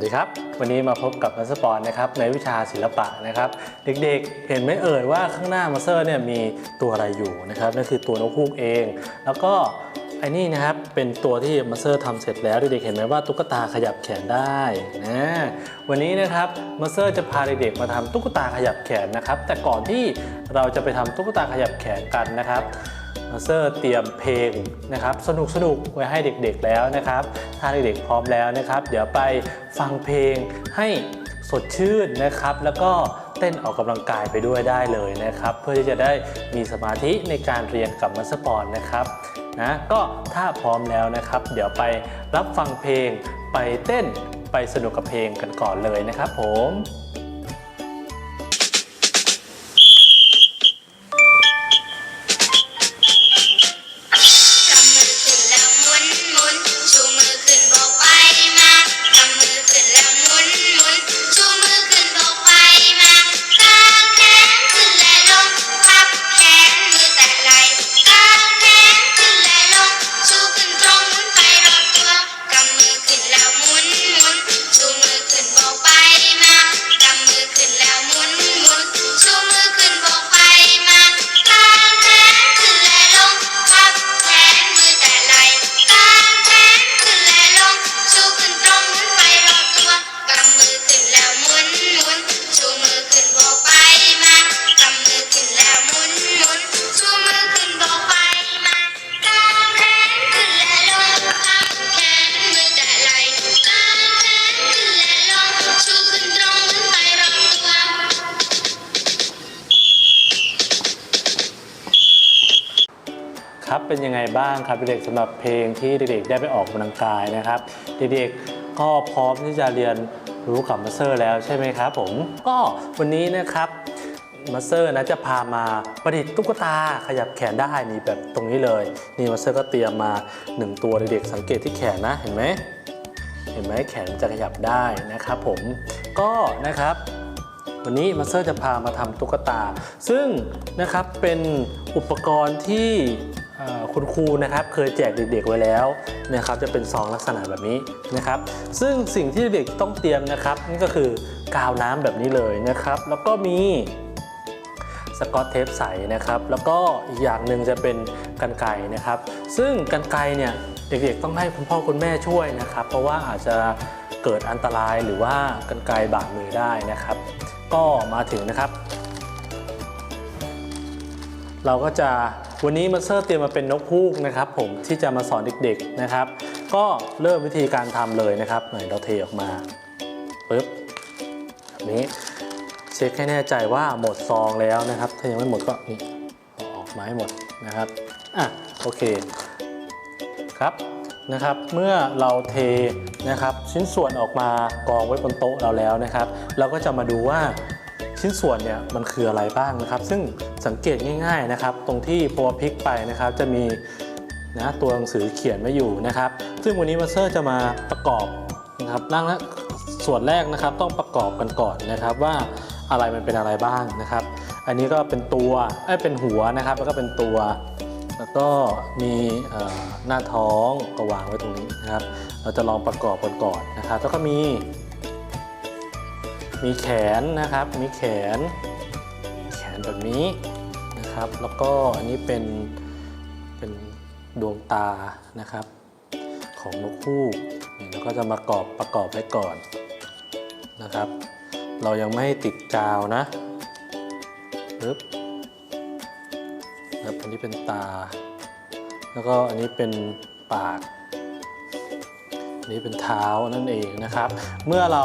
วัสดีครับ วันนี้มาพบกับมัสปอนนะครับในวิชาศิลปะนะครับ เด็กๆ เห็นไหมเอ่ยว่าข้างหน้ามาสเซอร์เนี่ยมีตัวอะไรอยู่นะครับนั่นคือตัวนกฮูกเอง แล้วก็ไอ้นี่นะครับเป็นตัวที่มาสเซอร์ทำเสร็จแล้วเด็กๆเห็นไหมว่าตุ๊กตาขยับแขนได้นะวันนี้นะครับมาสเซอร์จะพาเด็กๆมาทำตุ๊กตาขยับแขนนะครับ แต่ก่อนที่เราจะไปทำตุ๊กตาขยับแขนกันนะครับ มาสเตอร์เตรียมเพลงนะครับสนุกสนุกไว้ให้เด็กๆแล้วนะครับ ถ้าเด็กๆพร้อมแล้วนะครับ เดี๋ยวไปฟังเพลงให้สดชื่นนะครับ แล้วก็เต้นออกกำลังกายไปด้วยได้เลยนะครับ เพื่อที่จะได้มีสมาธิในการเรียนกับมัสปอนนะครับนะก็ถ้าพร้อมแล้วนะครับ เดี๋ยวไปรับฟังเพลงไปเต้นไปสนุกกับเพลงกันก่อนเลยนะครับผม เป็นยังไงบ้างครับเด็กๆสำหรับเพลงที่เด็กๆได้ไปออกกำลังกายนะครับ เด็กๆก็พร้อมที่จะเรียนรู้กับมาสเตอร์แล้วใช่ไหมครับผมก็วันนี้นะครับมาสเตอร์นะจะพามาประดิษฐ์ตุ๊กตาขยับแขนได้นี่แบบตรงนี้เลย นี่มาสเตอร์ก็เตรียมมาหนึ่งตัวเด็กๆสังเกตที่แขนนะเห็นไหมเห็นไหมแขนจะขยับได้นะครับผมก็นะครับวันนี้มาสเตอร์จะพามาทำตุ๊กตา ซึ่งนะครับเป็นอุปกรณ์ที่ คุณครูนะครับเคยแจกเด็กๆไว้แล้วนะครับจะเป็นซองลักษณะแบบนี้นะครับ ซึ่งสิ่งที่เด็กต้องเตรียมนะครับนี่ก็คือกาวน้ำแบบนี้เลยนะครับ แล้วก็มีสกอตเทปใสนะครับ แล้วก็อีกอย่างหนึ่งจะเป็นกันไกนะครับ ซึ่งกันไกเนี่ยเด็กๆต้องให้คุณพ่อคุณแม่ช่วยนะครับ เพราะว่าอาจจะเกิดอันตรายหรือว่ากันไกบาดมือได้นะครับ ก็มาถึงนะครับ เราก็จะ วันนี้มาเตอร์เตรียมมาเป็นนกฮูกนะครับผมที่จะมาสอนเด็กๆนะครับ ก็เริ่มวิธีการทำเลยนะครับไหนเราเทออกมาปึ๊บแบบนี้เช็คให้แน่ใจว่าหมดซองแล้วนะครับ ถ้ายังไม่หมดก็นี่อออกมาให้หมดนะครับอะโอเคครับนะครับ เมื่อเราเทนะครับชิ้นส่วนออกมากองไว้บนโต๊ะเราแล้วนะครับ เราก็จะมาดูว่าชิ้นส่วนเนี่ยมันคืออะไรบ้างนะครับ ซึ่ง สังเกตง่ายๆนะครับ ตรงที่พอพลิกไปนะครับ จะมีนะตัวหนังสือเขียนไว้อยู่นะครับ ซึ่งวันนี้มาสเตอร์จะมาประกอบนะครับนั่งและส่วนแรกนะครับต้องประกอบกันก่อนนะครับว่าอะไรมันเป็นอะไรบ้างนะครับ อันนี้ก็เป็นตัวเอ้เป็นหัวนะครับ แล้วก็เป็นตัว แล้วก็มีหน้าท้องก็วางไว้ตรงนี้นะครับ เราจะลองประกอบกันก่อนนะครับ แล้วก็มี มีแขนนะครับ มีแขน แขนแบบนี้ นะครับ แล้วก็อันนี้เป็นเป็นดวงตานะครับ ของนกฮูกนี่แล้วก็จะมากรอบประกอบไว้ก่อนนะครับ เรายังไม่ติดกาวนะปึ๊บครับอันนี้เป็นตา แล้วก็อันนี้เป็นปากอันนี้เป็นเท้านั่นเองนะครับ เมื่อเรา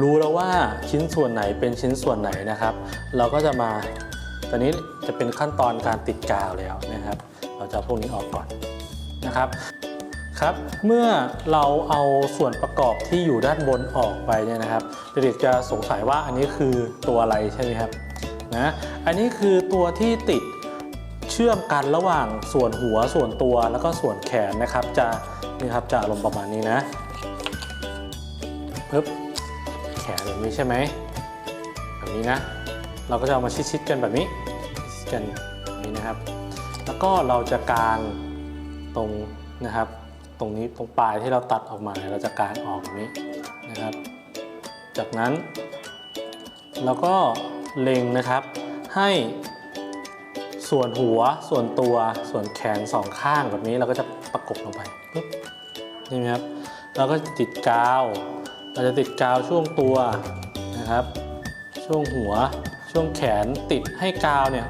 รู้แล้วว่าชิ้นส่วนไหนเป็นชิ้นส่วนไหนนะครับ เราก็จะมา ตอนนี้จะเป็นขั้นตอนการติดกาวแล้วนะครับ เราจะเอาพวกนี้ออกก่อนนะครับครับ เมื่อเราเอาส่วนประกอบที่อยู่ด้านบนออกไปเนี่ยนะครับเด็กๆจะสงสัยว่าอันนี้คือตัวอะไรใช่ไหมครับนะอันนี้คือตัวที่ติดเชื่อมกันระหว่างส่วนหัวส่วนตัวแล้วก็ส่วนแขนนะครับ จะนี่ครับจะอารมณ์ประมาณนี้นะปึ๊บแขนแบบนี้ใช่ไหมแบบนี้นะ เราก็จะเอามาชิดๆกันแบบนี้กันแบบนี้นะครับ แล้วก็เราจะกางตรงนะครับ ตรงนี้ตรงปลายที่เราตัดออกมาเราจะกางออกแบบนี้นะครับ จากนั้นเราก็เล็งนะครับให้ส่วนหัวส่วนตัวส่วนแขนสองข้างแบบนี้เราก็จะประกบลงไปปึ๊บนี่ไหมครับเราก็จะติดกาว เราจะติดกาวช่วงตัวนะครับ ช่วงหัว ช่วงแขนติดให้กาวเนี่ย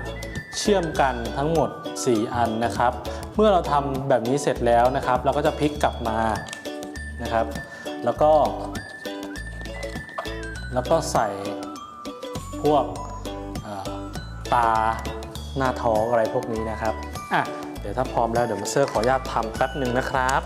เชื่อมกันทั้งหมด 4 อันนะครับ เมื่อเราทำแบบนี้เสร็จแล้วนะครับ เราก็จะพลิกกลับมานะครับ แล้วก็ แล้วก็ใส่พวกตาหน้าท้องอะไรพวกนี้นะครับอะเดี๋ยวถ้าพร้อมแล้วเดี๋ยวมาเซอร์ขออนุญาตทำแป๊บหนึ่งนะครับ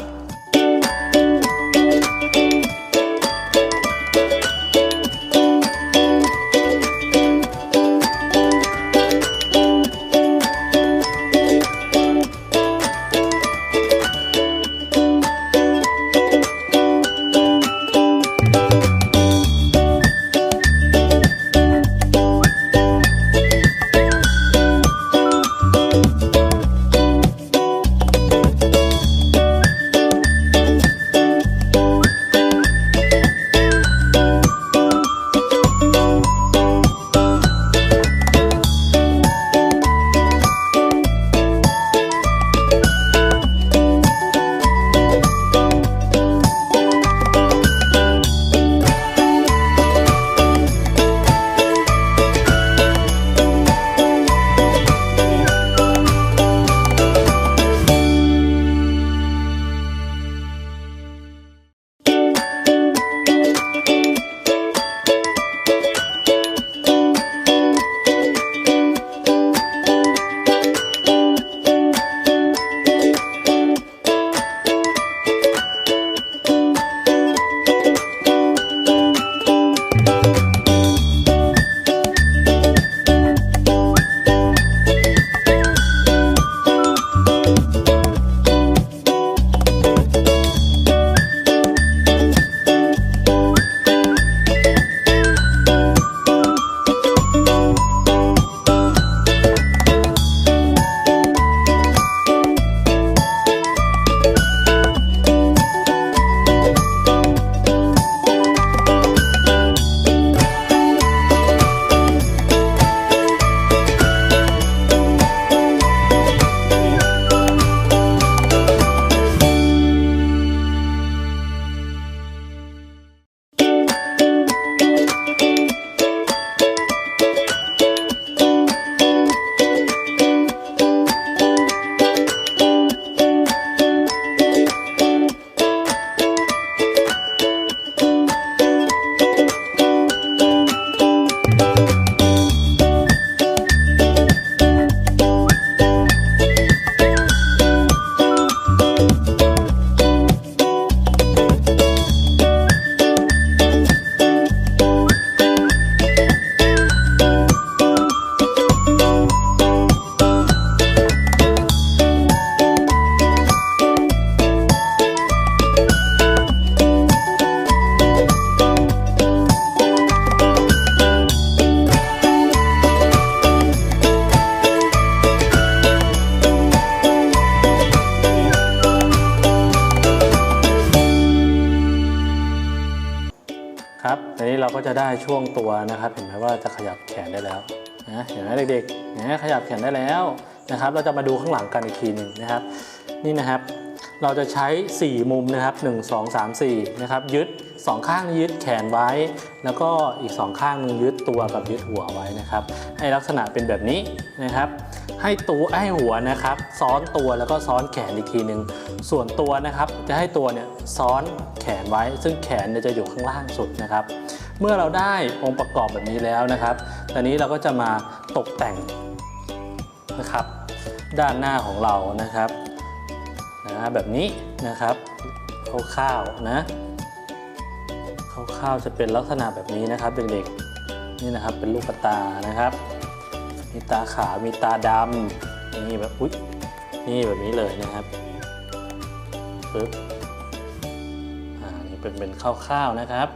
ได้ช่วงตัวนะครับ เห็นไหมว่าจะขยับแขนได้แล้วนะเห็นไหมเด็กๆนะขยับแขนได้แล้วนะครับ เราจะมาดูข้างหลังกันอีกทีหนึ่งนะครับ นี่นะครับ เราจะใช้ 4 มุมนะครับ 1 2 3 4 นะครับ ยึด 2ข้างยึดแขนไว้ แล้วก็อีก2ข้างนึงยึดตัวกับยึดหัวไว้นะครับ ให้ลักษณะเป็นแบบนี้นะครับ ให้ตัวให้หัวนะครับ ซ้อนตัวแล้วก็ซ้อนแขนอีกทีหนึ่งส่วนตัวนะครับ จะให้ตัวเนี่ยซ้อนแขนไว้ ซึ่งแขนเนี่ยจะอยู่ข้างล่างสุดนะครับ เมื่อเราได้องค์ประกอบแบบนี้แล้วนะครับตอนนี้เราก็จะมาตกแต่งนะครับ ด้านหน้าของเรานะครับนะแบบนี้นะครับคร่าวๆนะ คร่าวจะเป็นลักษณะแบบนี้นะครับเด็กๆนี่นะครับเป็นลูกตานะครับ มีตาขาวมีตาดำนี่แบบอุ๊ยนี่แบบนี้เลยนะครับปึ๊บอ่านี่เป็นเป็นคร่าวๆนะครับ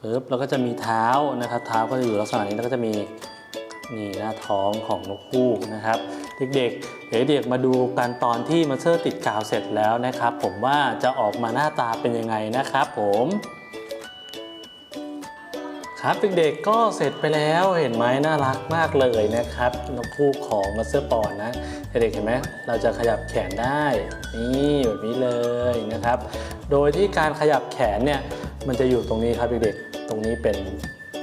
ปึ๊บแล้วก็จะมีเท้านะครับ เท้าก็จะอยู่ลักษณะนี้แล้วก็จะมีนี่หน้าท้องของนกฮูกนะครับ เด็กๆ เดี๋ยวเด็กมาดูกันตอนที่มาเซอร์ติดกาวเสร็จแล้วนะครับ ผมว่าจะออกมาหน้าตาเป็นยังไงนะครับผม ครับเด็กๆก็เสร็จไปแล้วเห็นไหมน่ารักมากเลยนะครับนกคู่ของมาสเตอร์ปอนนะเด็กๆเห็นไหมเราจะขยับแขนได้นี่แบบนี้เลยนะครับ โดยที่การขยับแขนเนี่ยมันจะอยู่ตรงนี้ครับเด็กๆตรงนี้เป็น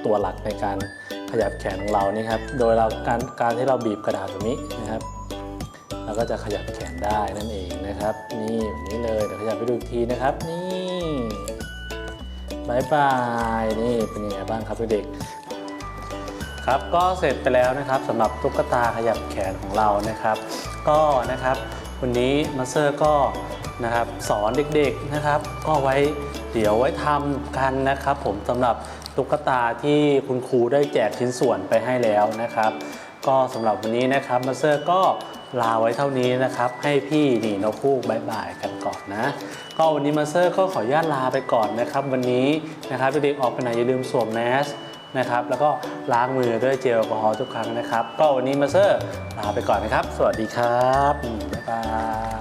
ตัวหลักในการขยับแขนของเรานี่ครับโดยเราการการที่เราบีบกระดาษแบบนี้นะครับเราก็จะขยับแขนได้นั่นเองนะครับ นี่แบบนี้เลยเดี๋ยวขยับไปดูอีกทีนะครับนี่ บายบายนี่เป็นยังไงบ้างครับเด็กๆครับก็เสร็จไปแล้วนะครับสำหรับตุ๊กตาขยับแขนของเรานะครับ ก็นะครับวันนี้มาสเตอร์ก็นะครับสอนเด็กๆนะครับ ก็ไว้เดี๋ยวไว้ทำกันนะครับ ผมสำหรับตุ๊กตาที่คุณครูได้แจกชิ้นส่วนไปให้แล้วนะครับ ก็สำหรับวันนี้นะครับมาสเตอร์ก็ ลาไว้เท่านี้นะครับ ให้พี่นี่นกคู่บายบายกันก่อนนะ ก็วันนี้มาเซอร์ก็ขออนุญาตลาไปก่อนนะครับ วันนี้นะครับเด็กๆออกไปไหนอย่าลืมสวมแมสนะครับ แล้วก็ล้างมือด้วยเจลแอลกอฮอล์ทุกครั้งนะครับ ก็วันนี้มาเซอร์ลาไปก่อนนะครับ สวัสดีครับบ๊ายบาย